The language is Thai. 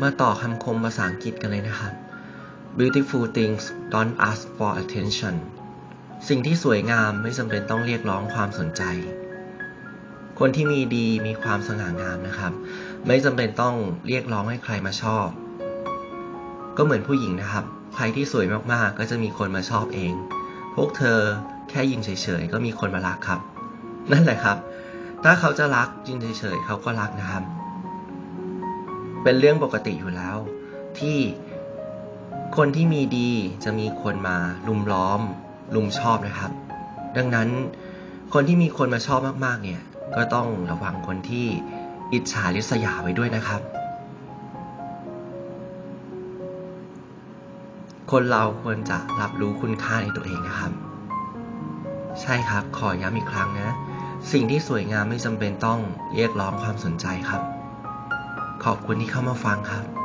มาต่อคำคมภาษาอังกฤษกันเลยนะครับ Beautiful things don't ask for attention สิ่งที่สวยงามไม่จำเป็นต้องเรียกร้องความสนใจ คนที่มีดีมีความสง่างามนะครับ ไม่จำเป็นต้องเรียกร้องให้ใครมาชอบ ก็เหมือนผู้หญิงนะครับ ใครที่สวยมากๆ ก็จะมีคนมาชอบเอง พวกเธอแค่ยิงเฉยๆ ก็มีคนมารักครับ นั่นแหละครับ ถ้าเขาจะรักยิงเฉยๆ เขาก็รักนะครับ เป็นเรื่องปกติอยู่แล้ว ที่คนที่มีดีจะมีคนมาลุมล้อม ลุมชอบนะครับ ดังนั้นคนที่มีคนมาชอบมากๆเนี่ยก็ต้องระวังคนที่อิจฉาริษยาไว้ด้วยนะครับ คนเราควรจะรับรู้คุณค่าในตัวเองนะครับ ใช่ครับขอย้ำอีกครั้งนะ สิ่งที่สวยงามไม่จำเป็นต้องเรียกร้องความสนใจครับ ขอบคุณที่เข้ามาฟังครับ